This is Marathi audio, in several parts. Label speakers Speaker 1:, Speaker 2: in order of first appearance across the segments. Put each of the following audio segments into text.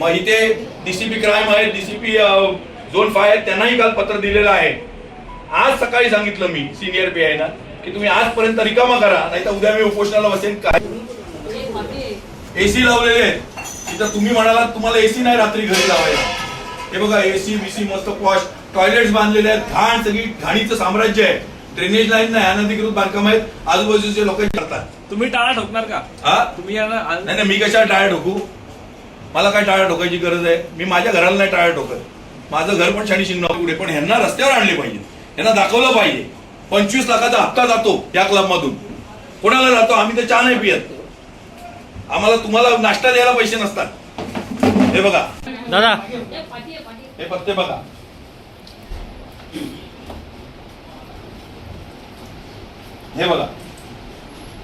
Speaker 1: मग इथे डीसीपी क्राईम आहे डीसीपी झोन फाय आहे त्यांनाही काल पत्र दिलेलं आहे. आज सकाळी सांगितलं मी सिनियर पी ना की तुम्ही आजपर्यंत रिकामा करा नाही तर उद्या मी उपोषणाला बसेन काय. एसी लावलेले आहेत. तिथं तुम्ही म्हणालात तुम्हाला एसी नाही रात्री घरी लावायला. हे बघा एसी बीसी मस्त पॉश टॉयलेट्स बांधलेले आहेत. घाण सगळी घाणीचं साम्राज्य आहे. ड्रेनेज लाईन नाही अनधिकृत बांधकाम आहेत. आजूबाजूचे लोक करतात.
Speaker 2: तुम्ही टाळा ठोकणार का?
Speaker 1: हा?
Speaker 2: तुम्ही
Speaker 1: नाही नाही मी कशाला टाळ्या ठोकू? मला काय टाळ्या ठोकायची गरज आहे? मी माझ्या घराला नाही टाळ्या ठोकत. माझं घर पण शनी शिंगणापूर पुढे पण ह्यांना रस्त्यावर आणले पाहिजे. यांना दाखवलं पाहिजे. पंचवीस लाखाचा हप्ता जातो या क्लब मधून कोणाला जातो? आम्ही तर चहा नाही पियत. आम्हाला तुम्हाला नाश्ता द्यायला पैसे नसतात. हे बघा.
Speaker 3: दादा.
Speaker 1: हे पत्ते बघा. हे बघा.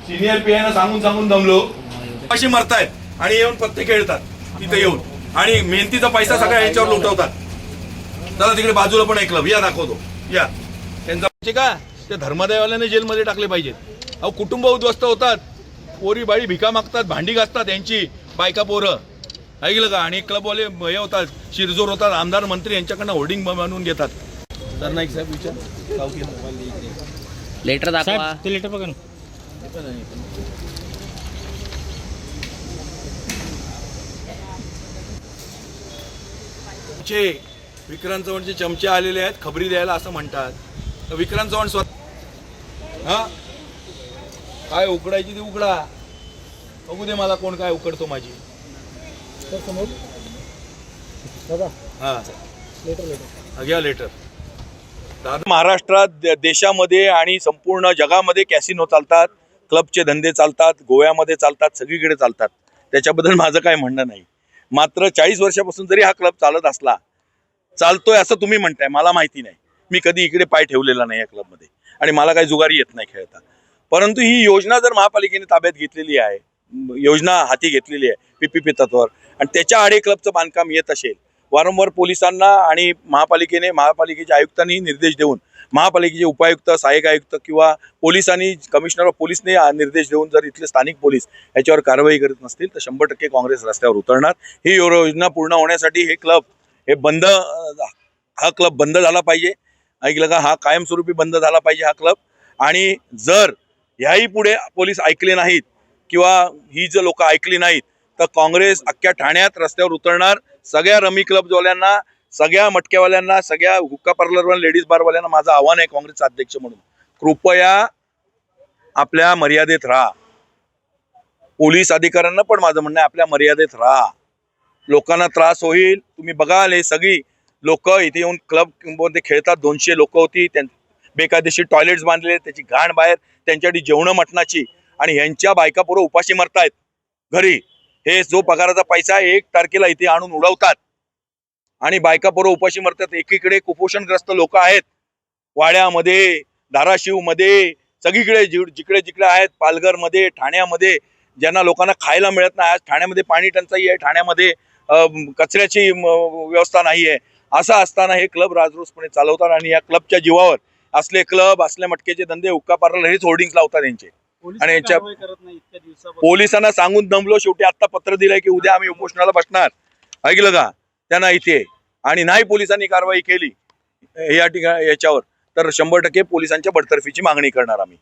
Speaker 1: सिनियर पी ना सांगून सांगून दमलो. अशी मरतायत आणि येऊन पत्ते खेळतात. तिथे येऊन. आणि मेहनतीचा पैसा सगळ्या याच्यावर लुटवतात. चला तिकडे बाजूला पण एक क्लब या दाखवतो. या. त्यांचा म्हणजे का? त्या धर्मदेवाल्याने जेलमध्ये टाकले पाहिजेत. अहो कुटुंब उद्ध्वस्त होतात. पोरी बाळी भिका मागतात भांडी घासतात यांची. बायका पोरं. ऐकलं का? आणि क्लबवाले हे होतात शिरजोर होतात. आमदार मंत्री यांच्याकडनं होर्डिंग बनवून घेतात. सरनाईक साहेब विचार.
Speaker 4: लेटर दाखवा.
Speaker 3: ते लेटर बघा ना
Speaker 1: चे विक्रांत चव्हाणचे चमचे आलेले आहेत खबरी द्यायला असं म्हणतात. विक्रांत चव्हाण स्वतः हा? काय उकडायची ती उकडा बघू दे मला कोण काय उकडतो माझी. हा घ्या लेटर. दादा महाराष्ट्रात दे- देशामध्ये आणि संपूर्ण जगामध्ये कॅसिनो चालतात क्लबचे धंदे चालतात गोव्यामध्ये चालतात सगळीकडे चालतात. त्याच्याबद्दल माझं काय म्हणणं नाही. मात्र चाळीस वर्षापासून जरी हा क्लब चालत असला चालतोय असं तुम्ही म्हणताय मला माहिती नाही. मी कधी इकडे पाय ठेवलेला नाही या क्लबमध्ये. आणि मला काही जुगारी येत नाही खेळता. परंतु ही योजना जर महापालिकेने ताब्यात घेतलेली आहे योजना हाती घेतलेली आहे पीपीपी तत्वावर आणि त्याच्या आडे क्लबचं बांधकाम येत असेल वारंवार पोलिसांना आणि महापालिकेने महापालिकेच्या आयुक्तांनी निर्देश देऊन महापालिकेचे उपायुक्त सहाय्यक आयुक्त किंवा पोलिसांनी कमिशनर ऑफ पोलीसने निर्देश देऊन जर इथले स्थानिक पोलीस याच्यावर कारवाई करत नसतील तर शंभर टक्के काँग्रेस रस्त्यावर उतरणार. ही यो- योजना पूर्ण होण्यासाठी हे क्लब हे बंद हा क्लब बंद झाला पाहिजे. ऐकलं का? हा कायमस्वरूपी बंद झाला पाहिजे हा क्लब. आणि जर ह्याही पुढे पोलीस ऐकले नाहीत किंवा ही जर लोक ऐकली नाहीत तर काँग्रेस अख्ख्या ठाण्यात रस्त्यावर उतरणार. सगळ्या रमी क्लबवाल्यांना सगळ्या मटक्यावाल्यांना सगळ्या हुक्का पार्लरवाल्या लेडीज बारवाल्यांना माझं आव्हान आहे काँग्रेसचा अध्यक्ष म्हणून. कृपया आपल्या मर्यादेत राहा. पोलीस अधिकाऱ्यांना पण माझं म्हणणं आहे आपल्या मर्यादेत राहा. लोकांना त्रास होईल. तुम्ही बघाल हे सगळी लोक इथे येऊन क्लबमध्ये खेळतात. दोनशे लोक होती. त्यां बेकायदेशीर टॉयलेट्स बांधले त्याची घाण बाहेर त्यांच्यासाठी जेवणं मटणाची आणि ह्यांच्या बायका पोरं उपाशी मरतायत. घरी. हे जो पगाराचा पैसा एक तारखेला इथे आणून उडवतात. आणि बायका पोरं उपाशी मरतात. एकीकडे कुपोषणग्रस्त लोक आहेत. वाड्यामध्ये धाराशिवमध्ये सगळीकडे जिकडे जिकडे आहेत पालघरमध्ये ठाण्यामध्ये ज्यांना लोकांना खायला मिळत नाही. आज ठाण्यामध्ये पाणी टंचाई आहे. ठाण्यामध्ये कचऱ्याची व्यवस्था नाही आहे. असं असताना हे क्लब राजरोसपणे चालवतात आणि या क्लबच्या जीवावर असले क्लब असले मटकेचे धंदे हुक्का पार्लर हेच होर्डिंग्स लावतात यांचे. आणि याच्या पोलिसांना सांगून दमलो. शेवटी आता पत्र दिलंय की उद्या आम्ही उपोषणाला बसणार. ऐकलं का? त्यांना इथे आणि नाही पोलिसांनी कारवाई केली या ठिकाणी याच्यावर. तर शंभर टक्के पोलिसांच्या बडतर्फीची मागणी करणार आम्ही.